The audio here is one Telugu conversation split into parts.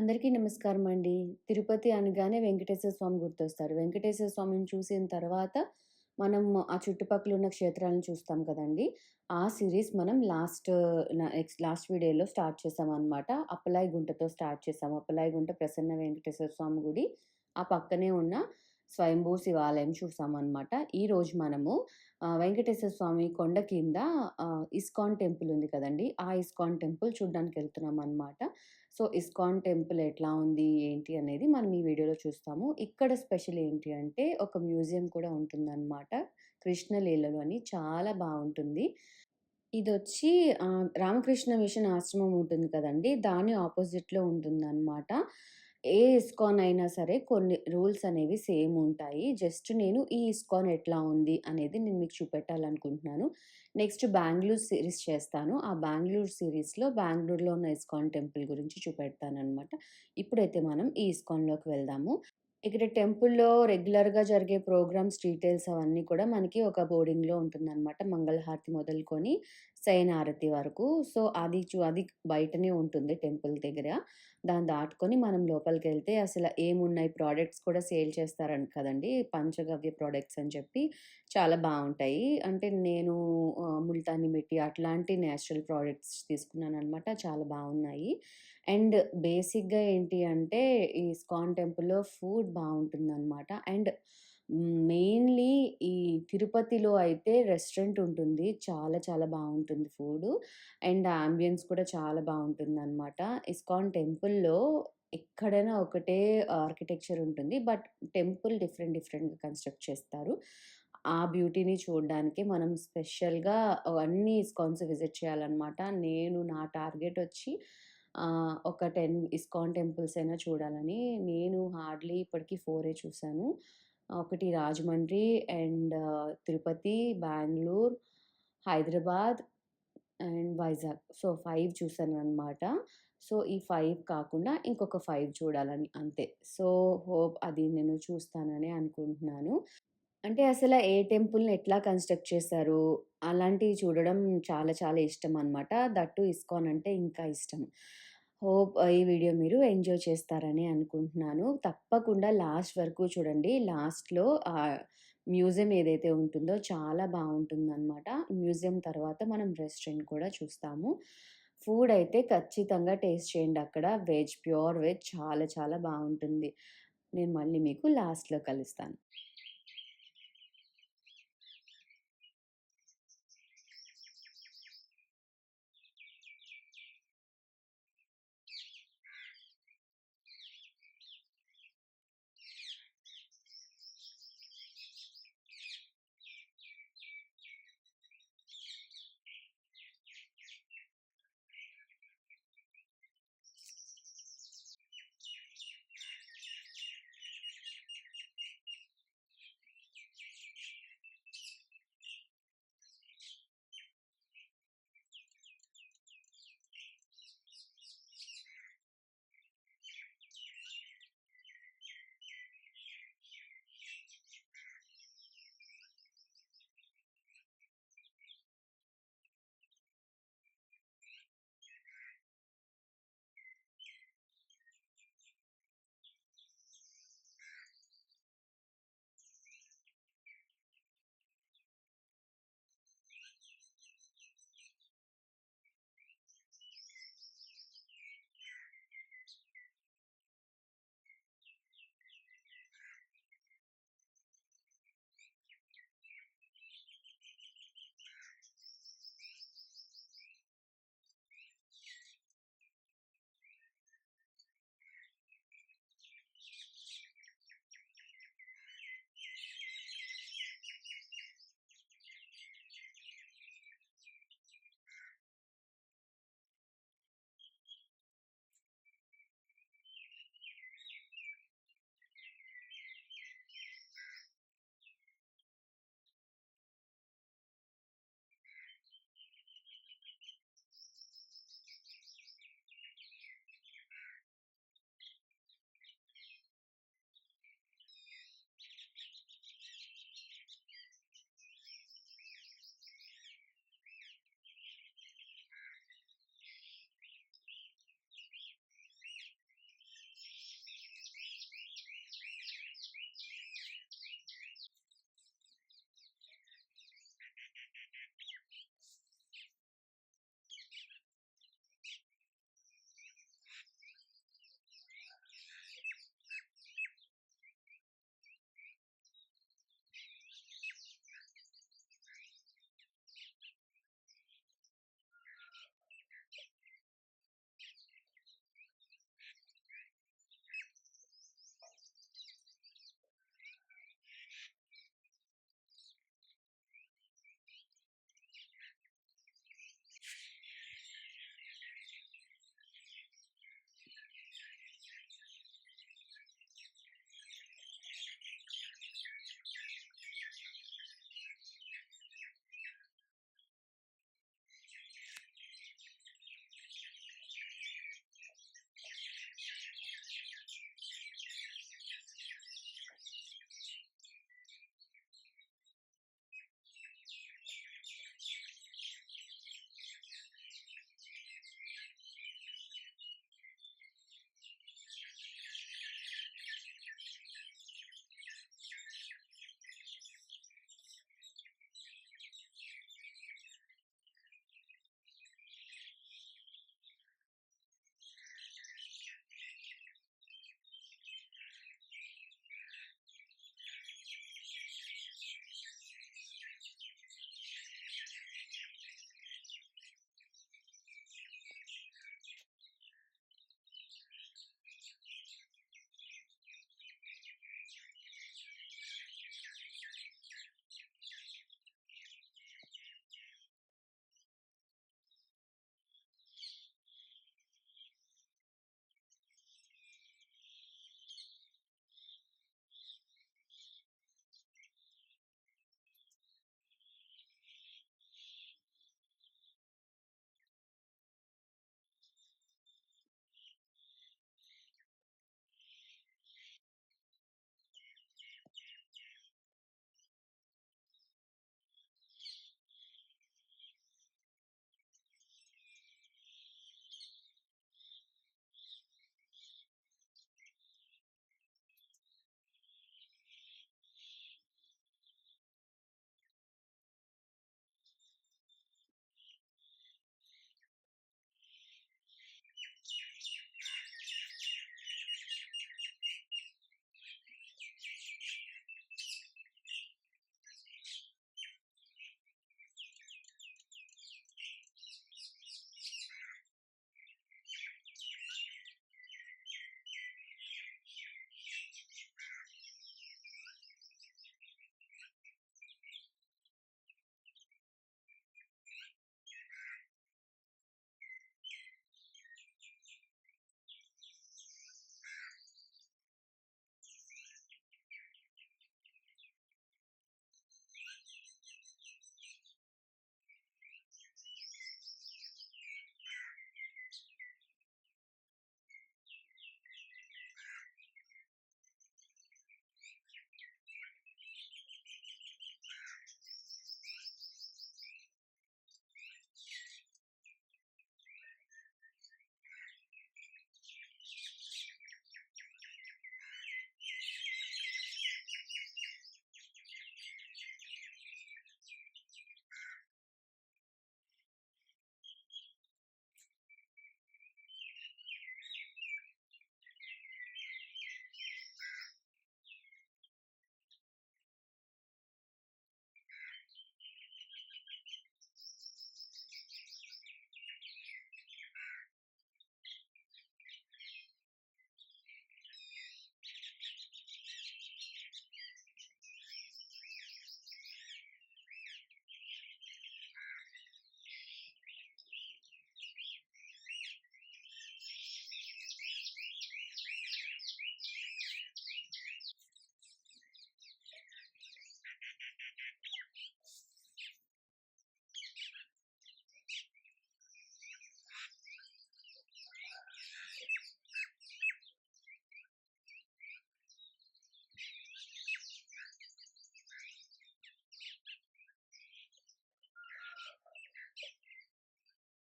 అందరికీ నమస్కారం అండి. తిరుపతి అనగానే వెంకటేశ్వర స్వామి గుర్తొస్తారు. వెంకటేశ్వర స్వామిని చూసిన తర్వాత మనం ఆ చుట్టుపక్కల ఉన్న క్షేత్రాలను చూస్తాం కదండీ! ఆ సిరీస్ మనం లాస్ట్ ఎక్స్ లాస్ట్ వీడియోలో స్టార్ట్ చేశామనమాట. అప్పలాయి గుంటతో స్టార్ట్ చేశాము. అప్పలాయి గుంట ప్రసన్న వెంకటేశ్వర స్వామి గుడి. ఆ పక్కనే ఉన్న స్వయంభూ శివాలయం చూసామన్నమాట ఈరోజు మనము వెంకటేశ్వర స్వామి కొండ కింద ఇస్కాన్ టెంపుల్ ఉంది కదండీ! ఆ ఇస్కాన్ టెంపుల్ చూడటానికి వెళ్తున్నాం అనమాట సో, ఇస్కాన్ టెంపుల్ ఎట్లా ఉంది? ఏంటి? అనేది మనం ఈ వీడియోలో చూస్తాము. ఇక్కడ స్పెషల్ ఏంటి అంటే ఒక మ్యూజియం కూడా ఉంటుందన్నమాట కృష్ణలీలలు అని చాలా బాగుంటుంది ఇది వచ్చి రామకృష్ణ మిషన్ ఆశ్రమం ఉంటుంది కదండి దాని ఆపోజిట్లో ఉంటుందన్నమాట ఏ ఇస్కాన్ అయినా సరే కొన్ని రూల్స్ అనేవి సేమ్ ఉంటాయి. జస్ట్ నేను ఈ ఇస్కాన్ ఎట్లా ఉంది అనేది నేను మీకు చూపెట్టాలనుకుంటున్నాను. నెక్స్ట్ బెంగళూరు సిరీస్ చేస్తాను. ఆ బెంగళూరు సిరీస్లో బెంగళూరులో ఉన్న ఇస్కాన్ టెంపుల్ గురించి చూపెడతాననమాట. ఇప్పుడైతే మనం ఈ ఇస్కాన్‌లోకి వెళ్దాము. ఇక్కడ టెంపుల్‌లో రెగ్యులర్‌గా జరిగే ప్రోగ్రామ్స్ డీటెయిల్స్ అవన్నీ కూడా మనకి ఒక బోర్డింగ్‌లో ఉంటుందన్నమాట మంగళహారతి మొదలుకొని శయనారతి వరకు. సో, అది చూ అది బయటనే ఉంటుంది టెంపుల్ దగ్గర. దాన్ని దాటుకొని మనం లోపలికి వెళ్తే అసల ఏమున్నాయి ప్రోడక్ట్స్ కూడా సేల్ చేస్తారంట కదండి పంచగవ్య ప్రోడక్ట్స్ అని చెప్పి చాలా బాగుంటాయి అంటే నేను ముల్తాని మిట్టి అట్లాంటి నేచురల్ ప్రోడక్ట్స్ తీసుకున్నాను అనమాట చాలా బాగున్నాయి అండ్ బేసిక్‌గా ఏంటి అంటే ఈ స్కాన్ టెంపుల్‌లో ఫుడ్ బావుంటుందనమాట. అండ్ మెయిన్‌లీ ఈ తిరుపతిలో అయితే రెస్టారెంట్ ఉంటుంది. చాలా చాలా బాగుంటుంది ఫుడ్ అండ్ ఆంబియన్స్ కూడా చాలా బాగుంటుంది అనమాట ఇస్కాన్ టెంపుల్‌లో ఎక్కడైనా ఒకటే ఆర్కిటెక్చర్ ఉంటుంది. బట్ టెంపుల్ డిఫరెంట్ డిఫరెంట్‌గా కన్‌స్ట్రక్ట్ చేస్తారు. ఆ బ్యూటీని చూడడానికి మనం స్పెషల్‌గా అన్ని ఇస్కాన్స్ విజిట్ చేయాలన్నమాట నేను నా టార్గెట్ వచ్చి ఒక 10 ఇస్కాన్ టెంపుల్స్ అయినా చూడాలని. నేను హార్డ్‌లీ ఇప్పటికీ ఫోరే చూశాను ఒకటి Rajahmundry and Tirupati, Bengaluru Hyderabad and Vizag. So, five చూసాను అనమాట సో, ఈ ఫైవ్ కాకుండా ఇంకొక ఫైవ్ చూడాలని అంతే. సో, హోప్ అది నేను చూస్తానని అనుకుంటున్నాను. అంటే అసలు ఏ టెంపుల్‌ని ఎట్లా కన్‌స్ట్రక్ట్ చేశారు? అలాంటివి చూడడం చాలా చాలా ఇష్టమనమాట. దట్ దట్టు ఇస్కాన్ అంటే ఇంకా ఇష్టం. హోప్ ఈ వీడియో మీరు ఎంజాయ్ చేస్తారని అనుకుంటున్నాను. తప్పకుండా లాస్ట్ వరకు చూడండి. లాస్ట్‌లో మ్యూజియం ఏదైతే ఉంటుందో చాలా బాగుంటుందన్నమాట మ్యూజియం తర్వాత మనం రెస్టారెంట్ కూడా చూస్తాము. ఫుడ్ అయితే ఖచ్చితంగా టేస్ట్ చేయండి అక్కడ. వెజ్ ప్యూర్ వెజ్ చాలా చాలా బాగుంటుంది నేను మళ్ళీ మీకు లాస్ట్‌లో కలుస్తాను.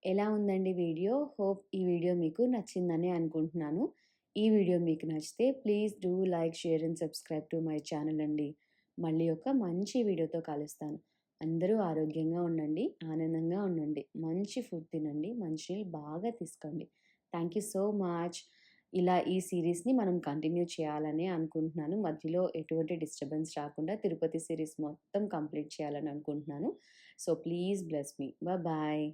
ఎలా ఉందండి వీడియో? హోప్ ఈ వీడియో మీకు నచ్చిందనే అనుకుంటున్నాను. ఈ వీడియో మీకు నచ్చితే please do like, share and subscribe to my channel అండి. మళ్ళీ ఒక మంచి వీడియోతో కలుస్తాను. అందరూ ఆరోగ్యంగా ఉండండి. ఆనందంగా ఉండండి. మంచి ఫుడ్ తినండి. మంచి బాగా తీసుకోండి. Thank you so much. ఇలా ఈ సిరీస్ని మనం కంటిన్యూ చేయాలనే అనుకుంటున్నాను. మధ్యలో ఎటువంటి డిస్టర్బెన్స్ రాకుండా తిరుపతి సిరీస్ మొత్తం కంప్లీట్ చేయాలని అనుకుంటున్నాను. So, please bless me. Bye.